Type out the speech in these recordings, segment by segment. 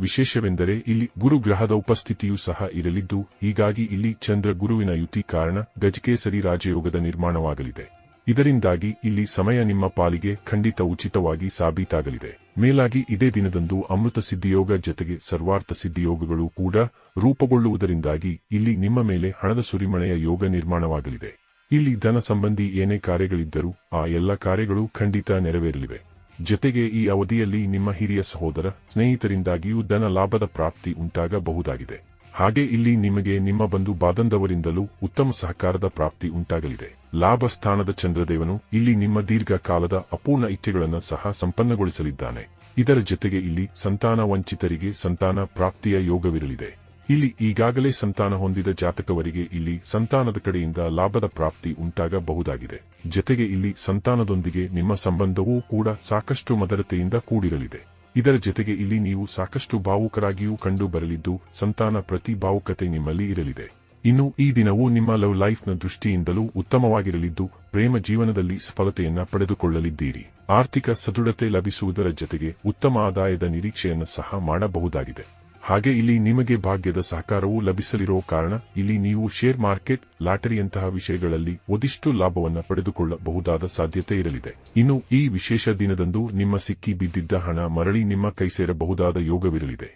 ವಿಶೇಷವೆಂದರೆ ಇಲ್ಲಿ ಗುರು ಗ್ರಹದ ಉಪಸ್ಥಿತಿಯೂ ಸಹ ಇರಲಿದ್ದು, ಹೀಗಾಗಿ ಇಲ್ಲಿ ಚಂದ್ರ ಗುರುವಿನ ಯುತಿ ಕಾರಣ ಗಜಕೇಸರಿ ರಾಜಯೋಗದ ನಿರ್ಮಾಣವಾಗಲಿದೆ. ಇದರಿಂದಾಗಿ ಇಲ್ಲಿ ಸಮಯ ನಿಮ್ಮ ಪಾಲಿಗೆ ಖಂಡಿತ ಉಚಿತವಾಗಿ ಸಾಬೀತಾಗಲಿದೆ. ಮೇಲಾಗಿ ಇದೇ ದಿನದಂದು ಅಮೃತ ಸಿದ್ಧಿಯೋಗ ಜೊತೆಗೆ ಸರ್ವಾರ್ಥ ಸಿದ್ಧಿಯೋಗಗಳು ಕೂಡ ರೂಪುಗೊಳ್ಳುವುದರಿಂದಾಗಿ ಇಲ್ಲಿ ನಿಮ್ಮ ಮೇಲೆ ಹಣದ ಸುರಿಮಳೆಯ ಯೋಗ ನಿರ್ಮಾಣವಾಗಲಿದೆ. ಇಲ್ಲಿ ಧನ ಸಂಬಂಧಿ ಏನೇ ಕಾರ್ಯಗಳಿದ್ದರೂ ಆ ಎಲ್ಲ ಕಾರ್ಯಗಳು ಖಂಡಿತ ನೆರವೇರಲಿವೆ. ಜೊತೆಗೆ ಈ ಅವಧಿಯಲ್ಲಿ ನಿಮ್ಮ ಹಿರಿಯ ಸಹೋದರ ಸ್ನೇಹಿತರಿಂದಾಗಿಯೂ ಧನ ಲಾಭದ ಪ್ರಾಪ್ತಿ ಉಂಟಾಗಬಹುದಾಗಿದೆ. ಹಾಗೆ ಇಲ್ಲಿ ನಿಮಗೆ ನಿಮ್ಮ ಬಂಧು ಬಾಧಂದವರಿಂದಲೂ ಉತ್ತಮ ಸಹಕಾರದ ಪ್ರಾಪ್ತಿ ಉಂಟಾಗಲಿದೆ. ಲಾಭ ಸ್ಥಾನದ ಚಂದ್ರದೇವನು ಇಲ್ಲಿ ನಿಮ್ಮ ದೀರ್ಘಕಾಲದ ಅಪೂರ್ಣ ಇಚ್ಛೆಗಳನ್ನು ಸಹ ಸಂಪನ್ನಗೊಳಿಸಲಿದ್ದಾನೆ. ಇದರ ಜೊತೆಗೆ ಇಲ್ಲಿ ಸಂತಾನ ವಂಚಿತರಿಗೆ ಸಂತಾನ ಪ್ರಾಪ್ತಿಯ ಯೋಗವಿರಲಿದೆ. ಇಲ್ಲಿ ಈಗಾಗಲೇ ಸಂತಾನ ಹೊಂದಿದ ಜಾತಕವರಿಗೆ ಇಲ್ಲಿ ಸಂತಾನದ ಕಡೆಯಿಂದ ಲಾಭದ ಪ್ರಾಪ್ತಿ ಉಂಟಾಗಬಹುದಾಗಿದೆ. ಜತೆಗೆ ಇಲ್ಲಿ ಸಂತಾನದೊಂದಿಗೆ ನಿಮ್ಮ ಸಂಬಂಧವೂ ಕೂಡ ಸಾಕಷ್ಟು ಮದರತೆಯಿಂದ ಕೂಡಿರಲಿದೆ. ಇದರ ಜತೆಗೆ ಇಲ್ಲಿ ನೀವು ಸಾಕಷ್ಟು ಭಾವುಕರಾಗಿಯೂ ಕಂಡು ಬರಲಿದ್ದು ಸಂತಾನ ಪ್ರತಿ ಭಾವುಕತೆ ನಿಮ್ಮಲ್ಲಿ ಇರಲಿದೆ. ಇನ್ನು ಈ ದಿನವೂ ನಿಮ್ಮ ಲವ್ ಲೈಫ್ನ ದೃಷ್ಟಿಯಿಂದಲೂ ಉತ್ತಮವಾಗಿರಲಿದ್ದು ಪ್ರೇಮ ಜೀವನದಲ್ಲಿ ಸಫಲತೆಯನ್ನ ಪಡೆದುಕೊಳ್ಳಲಿದ್ದೀರಿ. ಆರ್ಥಿಕ ಸದೃಢತೆ ಲಭಿಸುವುದರ ಜೊತೆಗೆ ಉತ್ತಮ ಆದಾಯದ ನಿರೀಕ್ಷೆಯನ್ನು ಸಹ ಮಾಡಬಹುದಾಗಿದೆ. ಹಾಗೆ ಇಲ್ಲಿ ನಿಮಗೆ ಭಾಗ್ಯದ ಸಹಕಾರವೂ ಲಭಿಸಲಿರೋ ಕಾರಣ ಇಲ್ಲಿ ನೀವು ಶೇರ್ ಮಾರ್ಕೆಟ್, ಲಾಟರಿಯಂತಹ ವಿಷಯಗಳಲ್ಲಿ ಒದಿಷ್ಟು ಲಾಭವನ್ನು ಪಡೆದುಕೊಳ್ಳಬಹುದಾದ ಸಾಧ್ಯತೆ ಇರಲಿದೆ. ಇನ್ನು ಈ ವಿಶೇಷ ದಿನದಂದು ನಿಮ್ಮ ಸಿಕ್ಕಿ ಬಿದ್ದಿದ್ದ ಹಣ ಮರಳಿ ನಿಮ್ಮ ಕೈ ಸೇರಬಹುದಾದ ಯೋಗವಿರಲಿದೆ.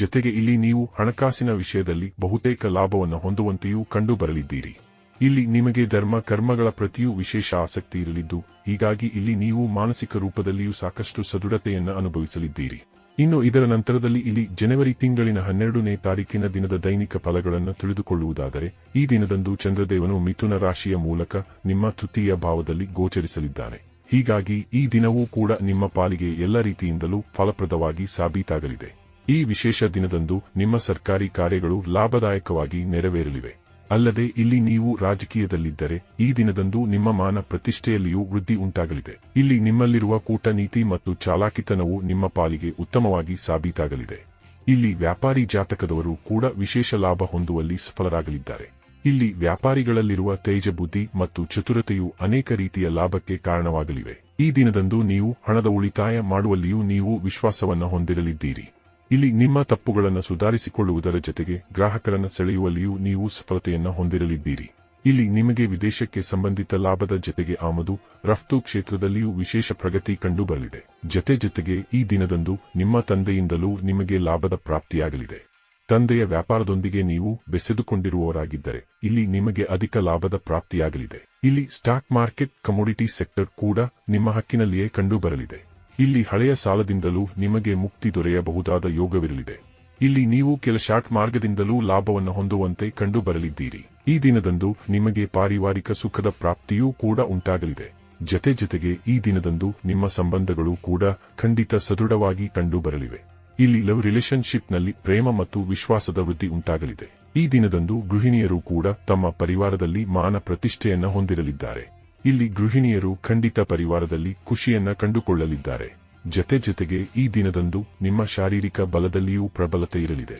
ಜೊತೆಗೆ ಇಲ್ಲಿ ನೀವು ಹಣಕಾಸಿನ ವಿಷಯದಲ್ಲಿ ಬಹುತೇಕ ಲಾಭವನ್ನು ಹೊಂದುವಂತೆಯೂ ಕಂಡು ಬರಲಿದ್ದೀರಿ ಇಲ್ಲಿ ನಿಮಗೆ ಧರ್ಮ ಕರ್ಮಗಳ ಪ್ರತಿಯೂ ವಿಶೇಷ ಆಸಕ್ತಿ ಇರಲಿದ್ದು, ಹೀಗಾಗಿ ಇಲ್ಲಿ ನೀವು ಮಾನಸಿಕ ರೂಪದಲ್ಲಿಯೂ ಸಾಕಷ್ಟು ಸದೃಢತೆಯನ್ನು ಅನುಭವಿಸಲಿದ್ದೀರಿ. ಇನ್ನು ಇದರ ನಂತರದಲ್ಲಿ ಇಲ್ಲಿ ಜನವರಿ ತಿಂಗಳಿನ ಹನ್ನೆರಡನೇ ತಾರೀಕಿನ ದಿನದ ದೈನಿಕ ಫಲಗಳನ್ನು ತಿಳಿದುಕೊಳ್ಳುವುದಾದರೆ, ಈ ದಿನದಂದು ಚಂದ್ರದೇವನು ಮಿಥುನ ರಾಶಿಯ ಮೂಲಕ ನಿಮ್ಮ ತೃತೀಯ ಭಾವದಲ್ಲಿ ಗೋಚರಿಸಲಿದ್ದಾನೆ. ಹೀಗಾಗಿ ಈ ದಿನವೂ ಕೂಡ ನಿಮ್ಮ ಪಾಲಿಗೆ ಎಲ್ಲ ರೀತಿಯಿಂದಲೂ ಫಲಪ್ರದವಾಗಿ ಸಾಬೀತಾಗಲಿದೆ. ಈ ವಿಶೇಷ ದಿನದಂದು ನಿಮ್ಮ ಸರ್ಕಾರಿ ಕಾರ್ಯಗಳು ಲಾಭದಾಯಕವಾಗಿ ನೆರವೇರಲಿವೆ. ಅಲ್ಲದೆ ಇಲ್ಲಿ ನೀವು ರಾಜಕೀಯದಲ್ಲಿದ್ದರೆ, ಈ ದಿನದಂದು ನಿಮ್ಮ ಮಾನ ಪ್ರತಿಷ್ಠೆಯಲ್ಲಿಯೂ ವೃದ್ಧಿ ಉಂಟಾಗಲಿದೆ. ಇಲ್ಲಿ ನಿಮ್ಮಲ್ಲಿರುವ ಕೂಟನೀತಿ ಮತ್ತು ಚಾಲಾಕಿತನವು ನಿಮ್ಮ ಪಾಲಿಗೆ ಉತ್ತಮವಾಗಿ ಸಾಬೀತಾಗಲಿದೆ. ಇಲ್ಲಿ ವ್ಯಾಪಾರಿ ಜಾತಕದವರು ಕೂಡ ವಿಶೇಷ ಲಾಭ ಹೊಂದುವಲ್ಲಿ ಸಫಲರಾಗಲಿದ್ದಾರೆ. ಇಲ್ಲಿ ವ್ಯಾಪಾರಿಗಳಲ್ಲಿರುವ ತೇಜ ಬುದ್ಧಿ ಮತ್ತು ಚತುರತೆಯು ಅನೇಕ ರೀತಿಯ ಲಾಭಕ್ಕೆ ಕಾರಣವಾಗಲಿವೆ. ಈ ದಿನದಂದು ನೀವು ಹಣದ ಉಳಿತಾಯ ಮಾಡುವಲ್ಲಿಯೂ ನೀವು ವಿಶ್ವಾಸವನ್ನು ಹೊಂದಿರಲಿದ್ದೀರಿ. ಇಲ್ಲಿ ನಿಮ್ಮ ತಪ್ಪುಗಳನ್ನು ಸುಧಾರಿಸಿಕೊಳ್ಳುವುದರ ಜೊತೆಗೆ ಗ್ರಾಹಕರನ್ನು ಸೆಳೆಯುವಲ್ಲಿಯೂ ನೀವು ಸಫಲತೆಯನ್ನು ಹೊಂದಿರಲಿದ್ದೀರಿ. ಇಲ್ಲಿ ನಿಮಗೆ ವಿದೇಶಕ್ಕೆ ಸಂಬಂಧಿತ ಲಾಭದ ಜೊತೆಗೆ ಆಮದು, ರಫ್ತು ಕ್ಷೇತ್ರದಲ್ಲಿಯೂ ವಿಶೇಷ ಪ್ರಗತಿ ಕಂಡುಬರಲಿದೆ. ಜತೆ ಜೊತೆಗೆ ಈ ದಿನದಂದು ನಿಮ್ಮ ತಂದೆಯಿಂದಲೂ ನಿಮಗೆ ಲಾಭದ ಪ್ರಾಪ್ತಿಯಾಗಲಿದೆ. ತಂದೆಯ ವ್ಯಾಪಾರದೊಂದಿಗೆ ನೀವು ಬೆಸೆದುಕೊಂಡಿರುವವರಾಗಿದ್ದರೆ ಇಲ್ಲಿ ನಿಮಗೆ ಅಧಿಕ ಲಾಭದ ಪ್ರಾಪ್ತಿಯಾಗಲಿದೆ. ಇಲ್ಲಿ ಸ್ಟಾಕ್ ಮಾರ್ಕೆಟ್, ಕಮೋಡಿಟಿ ಸೆಕ್ಟರ್ ಕೂಡ ನಿಮ್ಮ ಹಕ್ಕಿನಲ್ಲಿಯೇ ಕಂಡುಬರಲಿದೆ. ಇಲ್ಲಿ ಹಳೆಯ ಸಾಲದಿಂದಲೂ ನಿಮಗೆ ಮುಕ್ತಿ ದೊರೆಯಬಹುದಾದ ಯೋಗವಿರಲಿದೆ. ಇಲ್ಲಿ ನೀವು ಕೆಲ ಶಾರ್ಟ್ ಮಾರ್ಗದಿಂದಲೂ ಲಾಭವನ್ನು ಹೊಂದುವಂತೆ ಕಂಡು ಬರಲಿದ್ದೀರಿ ಈ ದಿನದಂದು ನಿಮಗೆ ಪಾರಿವಾರಿಕ ಸುಖದ ಪ್ರಾಪ್ತಿಯೂ ಕೂಡ ಉಂಟಾಗಲಿದೆ. ಜತೆ ಜತೆಗೆ ಈ ದಿನದಂದು ನಿಮ್ಮ ಸಂಬಂಧಗಳು ಕೂಡ ಖಂಡಿತ ಸದೃಢವಾಗಿ ಕಂಡು ಬರಲಿವೆ ಇಲ್ಲಿ ಲವ್ ರಿಲೇಶನ್ಶಿಪ್ನಲ್ಲಿ ಪ್ರೇಮ ಮತ್ತು ವಿಶ್ವಾಸದ ವೃದ್ಧಿ ಉಂಟಾಗಲಿದೆ. ಈ ದಿನದಂದು ಗೃಹಿಣಿಯರು ಕೂಡ ತಮ್ಮ ಪರಿವಾರದಲ್ಲಿ ಮಾನ ಪ್ರತಿಷ್ಠೆಯನ್ನು ಹೊಂದಿರಲಿದ್ದಾರೆ. ಇಲ್ಲಿ ಗೃಹಿಣಿಯರು ಖಂಡಿತ ಪರಿವಾರದಲ್ಲಿ ಖುಷಿಯನ್ನ ಕಂಡುಕೊಳ್ಳಲಿದ್ದಾರೆ. ಜತೆ ಜತೆಗೆ ಈ ದಿನದಂದು ನಿಮ್ಮ ಶಾರೀರಿಕ ಬಲದಲ್ಲಿಯೂ ಪ್ರಬಲತೆ ಇರಲಿದೆ.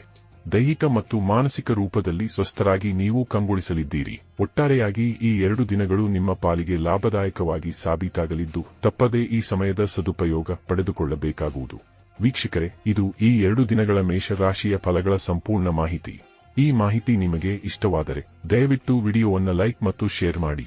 ದೈಹಿಕ ಮತ್ತು ಮಾನಸಿಕ ರೂಪದಲ್ಲಿ ಸ್ವಸ್ಥರಾಗಿ ನೀವು ಕಂಗೊಳಿಸಲಿದ್ದೀರಿ. ಒಟ್ಟಾರೆಯಾಗಿ ಈ ಎರಡು ದಿನಗಳು ನಿಮ್ಮ ಪಾಲಿಗೆ ಲಾಭದಾಯಕವಾಗಿ ಸಾಬೀತಾಗಲಿದ್ದು, ತಪ್ಪದೇ ಈ ಸಮಯದ ಸದುಪಯೋಗ ಪಡೆದುಕೊಳ್ಳಬೇಕಾಗುವುದು. ವೀಕ್ಷಕರೇ, ಇದು ಈ ಎರಡು ದಿನಗಳ ಮೇಷರಾಶಿಯ ಫಲಗಳ ಸಂಪೂರ್ಣ ಮಾಹಿತಿ. ಈ ಮಾಹಿತಿ ನಿಮಗೆ ಇಷ್ಟವಾದರೆ ದಯವಿಟ್ಟು ವಿಡಿಯೋವನ್ನು ಲೈಕ್ ಮತ್ತು ಶೇರ್ ಮಾಡಿ.